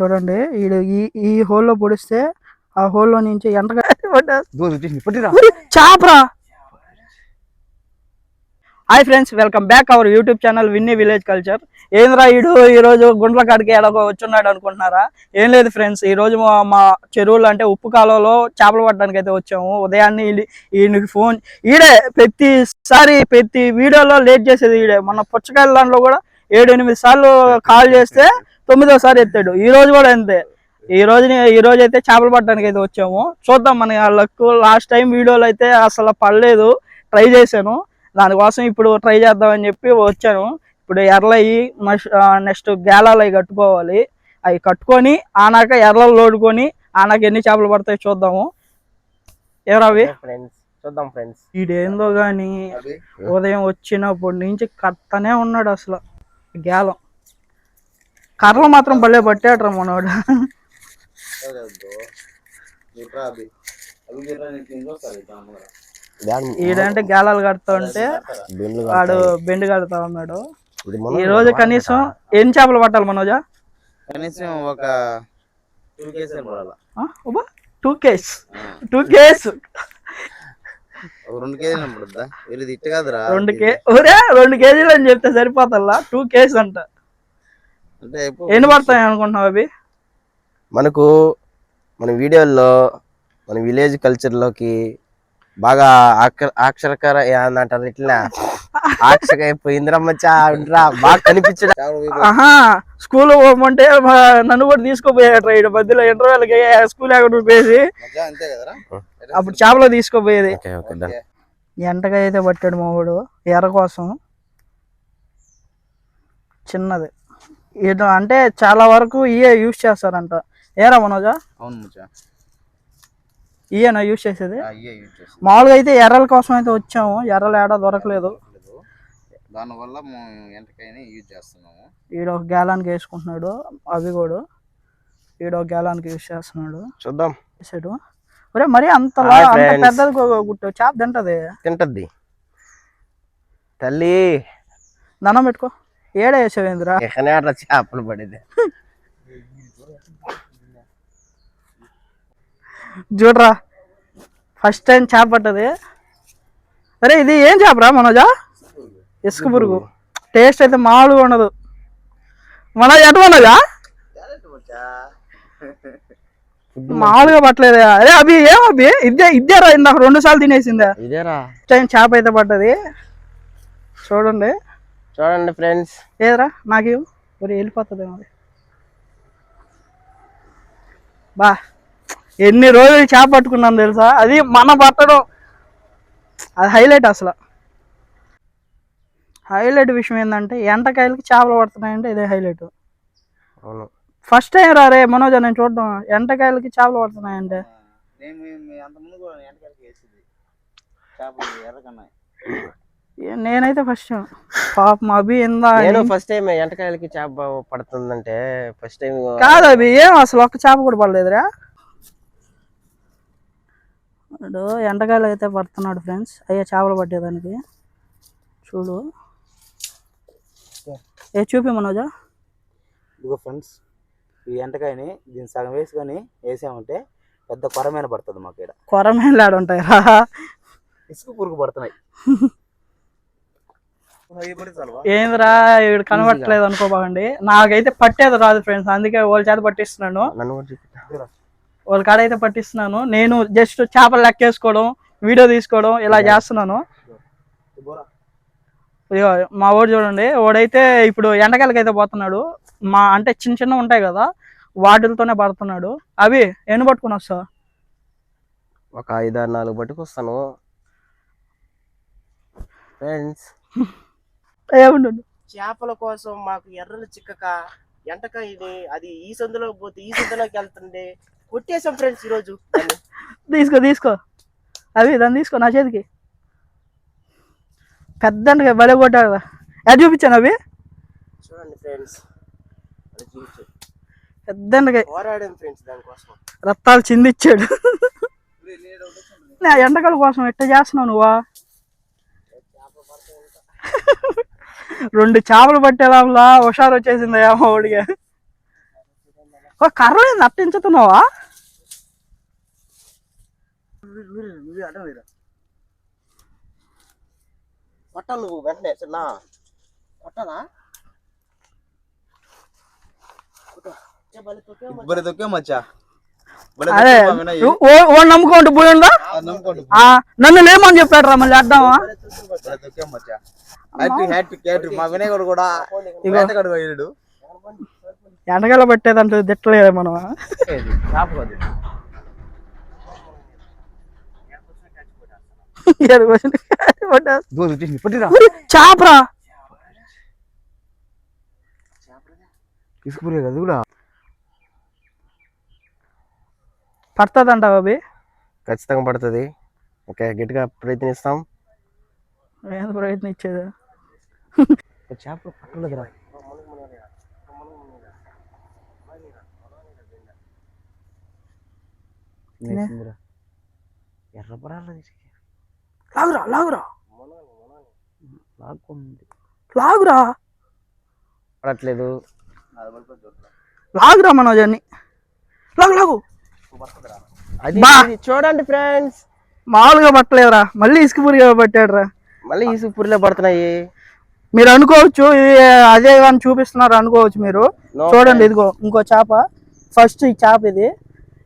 చూడండి. ఈడు ఈ ఈ హోల్లో పొడిస్తే ఆ హోల్లో నుంచి ఎంటగా చాపరా. Hi friends welcome back our YouTube channel Vinni village culture. ఏంద్రా ఈడు? ఈ రోజు గుండ్ల కాడికి ఎలాగో వచ్చున్నాడు అనుకుంటున్నారా? ఏం లేదు ఫ్రెండ్స్ ఈ రోజు మా చెరువులు అంటే ఉప్పు కాలువలో చేపలు పట్టడానికి అయితే వచ్చాము. ఉదయాన్నే ఈయనకి ఫోన్ ఈడే ప్రతిసారి ప్రతి వీడియోలో లేట్ చేసేది ఈడే. మన పుచ్చకాయల దాంట్లో కూడా ఏడు ఎనిమిది సార్లు కాల్ చేస్తే తొమ్మిదోసారి ఎత్తాడు. ఈ రోజు కూడా అంతే. ఈ రోజు ఈ రోజు అయితే చేపలు పట్టడానికి అయితే వచ్చాము. చూద్దాం మన వాళ్ళకు లాస్ట్ టైం వీడియోలు అయితే అసలు పడలేదు. ట్రై చేశాను. దానికోసం ఇప్పుడు ట్రై చేద్దామని చెప్పి వచ్చాను. ఇప్పుడు ఎర్రలయ్యి నెక్స్ట్ గేలాలు అవి కట్టుకోవాలి. అవి కట్టుకొని ఆనాక ఎర్రలు లోడుకొని ఆనాక ఎన్ని చేపలు పడతాయి చూద్దాము. ఎవరవి ఫ్రెండ్స్ చూద్దాం ఫ్రెండ్స్ ఈడేందో గాని ఉదయం వచ్చినప్పటి నుంచి కట్టనే ఉన్నాడు అసలు. గేలం. కర్రలు మాత్రం భలే పట్టాడు మనోడు. ఈడంటే గేలాలు కడతా ఉంటే వాడు బెండ్ కడతా ఉన్నాడు. ఈ రోజు కనీసం ఎన్ని చేపలు పట్టాలి మనోజా? కనీసం ఒక టూ కేస్ టూ కేస్. రెండు కేజీలు వీళ్ళు కాదురా. రెండు కే రెండు కేజీలు అని చెప్తే సరిపోతల్లా? టూ కేస్ అంట. అంటే ఎన్ని పడతాయి అనుకుంటున్నావు అవి మనకు మన వీడియోల్లో మన విలేజ్ కల్చర్లోకి బాగా ఆక- ఆక్షరకర అంటారు ఇట్లా? ఉంటరా బాగా కనిపించడం. స్కూల్ పోమంటే మా నన్ను కూడా తీసుకోపోయాడు ఇటు మధ్యలో ఇంటర్వెల్కి స్కూల్ ఎక్కడ పోయేది మధ్య అంతే కదరా? అప్పుడు చేపలో తీసుకోపోయేది. Okay okay done. ఎంటగా అయితే పట్టాడు మావాడు ఎర్ర కోసం. చిన్నది. ఇటు అంటే చాలా వరకు ఇయే యూజ్ చేస్తారంట. ఏరా మనోజా? అవును ముచ్చా. ఇయేనా యూజ్ చేసేది? చేస్తాం మామూలుగా అయితే ఎర్రల కోసం అయితే వచ్చాము. ఎర్రలు ఏడా దొరకలేదు. దానివల్ల యూజ్ చేస్తున్నాము. ఈడ ఒక గ్యాలానికి వేసుకుంటున్నాడు. అవి కూడా. ఈడ ఒక గ్యాలానికి యూజ్ చేస్తున్నాడు. చూద్దాం. వేసాడు. ఒరే మరి అంత అంత. పెద్దది గుట్టు చేప తింటది. తింటద్ది. తల్లి. దండం పెట్టుకో. ఏడ వేసావేంద్రా ఎక్కనే అట్లా చేపలు పడేది. చూడరా ఫస్ట్ టైం చేప పట్టది అరే ఇది ఏం చేపరా మనోజా? ఇసుక పురుగు. టేస్ట్ అయితే మామూలుగా ఉండదు. మనోజ్ ఎటు మనోజా? మామూలుగా పట్టలేదా అరే అవి ఏం అవి ఇద్దే ఇద్దేరా ఇందాక రెండు సార్లు తినేసిందా. ఇదేరా. ఫస్ట్ టైం చేప అయితే పట్టది చూడండి. చూడండి ఫ్రెండ్స్. ఏదరా? నాకు మరి వెళ్ళిపోతుంది మరి. బా. ఎన్ని రోజులు చేప పట్టుకున్నాం తెలుసా? అది మన పట్టడం అది హైలైట్ అసలు. హైలైట్ విషయం ఏంటంటే ఎంటకాయలకి చేపలు పడుతున్నాయంటే ఇదే హైలైట్. అవును. ఫస్ట్ టైం రా రే మనోజ నేను చూడడం. ఎంటకాయలకి చేపలు పడుతున్నాయంటే. నేను మీ- అంతకుముందు కూడా ఎంటకాయలకి వేసింది. చేపలు ఎర్రకన్నా ఏ- నేనైతే ఫస్ట్ పాపం అభి ఎందా నేను ఫస్ట్ టైం ఎంటకాయలకి చేప పడుతుందంటే ఫస్ట్ టైం కాదు అవి ఏం అసలు ఒక్క చేప కూడా పడలేదురా. వాడు ఎండకాయలు అయితే పడుతున్నాడు ఫ్రెండ్స్ అయ్యా చేపలు పట్టేదానికి. చూడు. ఏ చూపి మనోజా. ఇదిగో ఫ్రెండ్స్ ఈ ఎంటకాయని దీన్ని సగం వేసుకొని వేసామంటే పెద్ద కొరమైన పడుతుంది మాకు ఇక్కడ కొరమేలాడు ఉంటాయి రా ఇసుక పురుగు పడుతున్నాయి. ఏందిరా వీడు కనబట్టలేదు అనుకోబాగండి నాకైతే పట్టేది రాదు ఫ్రెండ్స్ అందుకే వాళ్ళ చేత పట్టిస్తున్నాను. వాళ్ళ కాడ అయితే పట్టిస్తున్నాను. నేను జస్ట్ చేపలు లెక్కేసుకోవడం వీడియో తీసుకోవడం ఇలా చేస్తున్నాను. ఇదిగో మా వాడు చూడండి. వాడైతే ఇప్పుడు ఎండకాయలకి అయితే పోతున్నాడు. మా అంటే చిన్న చిన్న ఉంటాయి కదా వాటితోనే పడుతున్నాడు. అవి ఎన్ని పట్టుకుని వస్తావు? ఒక ఐదు ఆరు నాలుగు పట్టుకొస్తాను. ఫ్రెండ్స్ చేపల కోసం మాకు ఎర్రలు చిక్కక ఎంటకాయని అది ఈ సందులోకి పోతే ఈ సందులోకి వెళ్తుండే కొట్టేసాం ఫ్రెండ్స్ ఈరోజు. తీసుకో తీసుకో. అవి దాన్ని తీసుకో నా చేతికి. పెద్ద భలే కొట్టాడు అది చూపించాను అవి? చూడండి ఫ్రెండ్స్ పెద్ద పోరాడాం ఫ్రెండ్స్ దానికోసం. రత్తాలు చిందిచ్చాడు. నా ఎండకాల కోసం ఎట్ట చేస్తున్నావు నువ్వా? రెండు చేపలు పట్టే లోపల హుషారు వచ్చేసింది ఏమో ఓడిగా ఓ కర్ర ఏంది అట్టించుతున్నావా కొట్టాలి నువ్వు వెంటనే చిన్న. మరి. బలి తొక్కే మచ్చా? అదే ఓ నమ్ముకోండి ఆ, నన్ను లేమని చెప్పాడు రా మళ్ళీ అడ్డామా కూడా ఎండగల పెట్టేదంటే తిట్టలేదు మనం చాపరా? కూడా. పడుతుందంట అవి ఖచ్చితంగా పడుతుంది. ఓకే గట్టిగా ప్రయత్నిస్తాం. ఏంది ప్రయత్నం ఇచ్చేది చేపలు పట్టలేదురా లాగురా లాగురా. లాగురా. పడట్లేదు. లాగురా లాగు లాగు. అది చూడండి ఫ్రెండ్స్. మామూలుగా పట్టలేదురా మళ్ళీ ఇసుకపూరిగా పట్టాడు రా మళ్ళీ ఈ సూపర్లే పడుతున్నాయి. మీరు అనుకోవచ్చు అదే కానీ చూపిస్తున్నారు అనుకోవచ్చు మీరు. చూడండి ఇదిగో ఇంకో చేప. ఫస్ట్ ఈ చేప ఇది.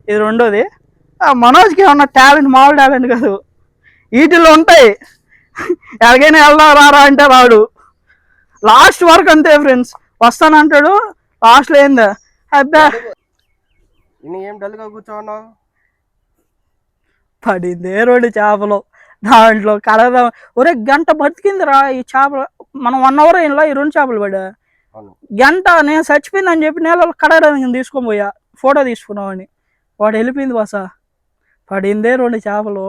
ఇది రెండోది. ఆ మనోజ్కి ఏమన్నా టాలెంట్ మామూలు టాలెంట్ కాదు. వీటిల్లో ఉంటాయి. ఎలాగైనా వెళ్దాం రారా అంటే రాడు. లాస్ట్ వరకు అంతే ఫ్రెండ్స్ వస్తానంటాడు. లాస్ట్లో ఏందా? అబ్బా! ఇన్ని ఏం డల్గా కూర్చోన్నావు? పడింది రెండు చేపలు. దాంట్లో కడదాం ఒరే గంట బతికిందిరా ఈ చేపలు. మనం వన్ అవర్ అయినలా ఈ రెండు చేపలు పడా గంట నేను చచ్చిపోయిందని చెప్పి నేలలో కడగడానికి తీసుకొని పోయా. ఫోటో తీసుకున్నామని. వాడు వెళ్ళిపోయింది బస. పడిందే రెండు చేపలు.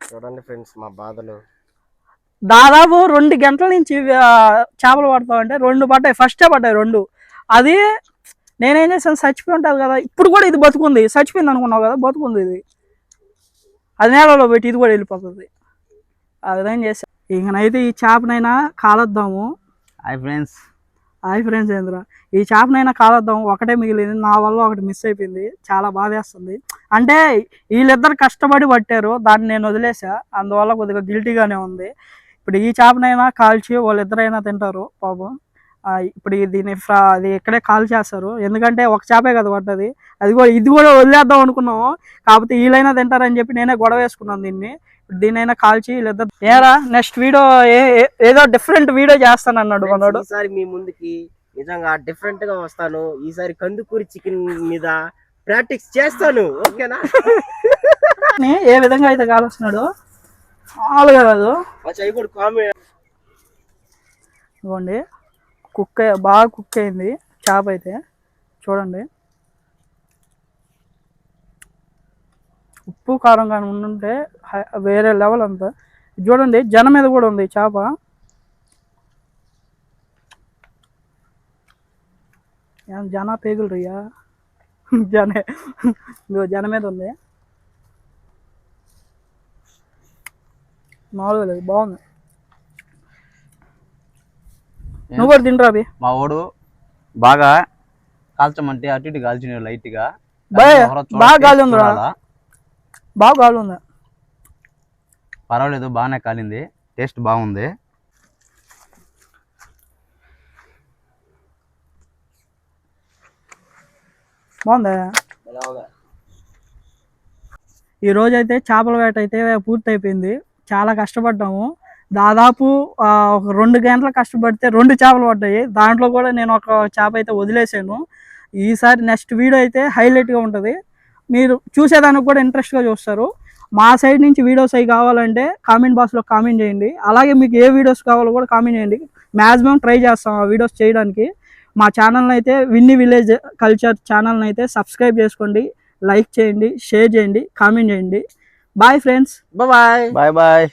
చూడండి ఫ్రెండ్స్ మా బాధలు. దాదాపు రెండు గంటల నుంచి చేపలు పడతామంటే రెండు పడ్డాయి. ఫస్టే పడ్డాయి రెండు. అది నేనేం చేశాను చచ్చిపోయి ఉంటుంది కదా. ఇప్పుడు కూడా ఇది బతుకుంది. చచ్చిపోయింది అనుకున్నావు కదా బతుకుంది ఇది. అది నేలలో పెట్టి ఇది కూడా వెళ్ళిపోతుంది. ఆ విధంగా చేసా ఇంకనైతే ఈ చేపనైనా కాలొద్దాము. Hi friends. హాయ్ ఫ్రెండ్స్ ఏంద్ర. ఈ చేపనైనా కాలొద్దాం ఒకటే మిగిలింది. నా వల్ల ఒకటి మిస్ అయిపోయింది. చాలా బాధేస్తుంది. అంటే వీళ్ళిద్దరు కష్టపడి పట్టారు. దాన్ని నేను వదిలేసా అందువల్ల కొద్దిగా గిల్టీగానే ఉంది. ఇప్పుడు ఈ చేపనైనా కాల్చి వాళ్ళిద్దరైనా తింటారు పాపం. ఇప్పుడు దీన్ని ఫ్రా అది ఇక్కడే కాల్ చేస్తారు. ఎందుకంటే ఒక చేపే కదా పడ్డది. అది కూడా ఇది కూడా వదిలేద్దాం అనుకున్నాము. కాకపోతే వీళ్ళైనా తింటారని చెప్పి నేనే గొడవ వేసుకున్నాను దీన్ని. ఇప్పుడు దీన్నైనా కాల్చి వీళ్ళిద్దరు ఏరా నెక్స్ట్ వీడియో ఏదో డిఫరెంట్ వీడియో చేస్తాను అన్నాడు మనోడు. ఈసారి మీ ముందుకి నిజంగా డిఫరెంట్గా వస్తాను. ఈసారి కందుకూరి చికెన్ మీద ప్రాక్టీస్ చేస్తాను. ఓకేనా? ఏ విధంగా అయితే కాలుస్తున్నాడు మామూలుగా కాదు. ఇవ్వండి కుక్ బాగా కుక్ అయింది. చేప అయితే. చూడండి. ఉప్పు కారం కానీ ఉండుంటే హై- వేరే లెవెల్ అంతా. ఇది చూడండి జనం మీద కూడా ఉంది చేప. జన పేగులు రియా జన జన మీద ఉంది. మామూలుగా లేదు బాగుంది. నువ్వు కూడా తింటరా అభి మా వాడు బాగా కాల్చమంటే అటు ఇటు కాల్చిన లైట్గా. బాగా గాలి ఉందిరా. బాగా కాలు ఉంది. పర్వాలేదు బాగానే కాలింది. టేస్ట్ బాగుంది. బాగుందా? ఈ రోజు అయితే చేపల వేట అయితే పూర్తి అయిపోయింది చాలా కష్టపడ్డాము. దాదాపు ఒక రెండు గంటలు కష్టపడితే రెండు చేపలు పడ్డాయి. దాంట్లో కూడా నేను ఒక చేప అయితే వదిలేసాను. ఈసారి నెక్స్ట్ వీడియో అయితే హైలైట్గా ఉంటుంది. మీరు చూసేదానికి కూడా ఇంట్రెస్ట్గా చూస్తారు. మా సైడ్ నుంచి వీడియోస్ అవి కావాలంటే కామెంట్ బాక్స్లో కామెంట్ చేయండి. అలాగే మీకు ఏ వీడియోస్ కావాలో కూడా కామెంట్ చేయండి. మ్యాక్సిమం ట్రై చేస్తాం ఆ వీడియోస్ చేయడానికి. మా ఛానల్ని అయితే విన్ని విలేజ్ కల్చర్ ఛానల్ని అయితే సబ్స్క్రైబ్ చేసుకోండి. లైక్ చేయండి షేర్ చేయండి కామెంట్ చేయండి. Bye friends. Bye. Bye bye.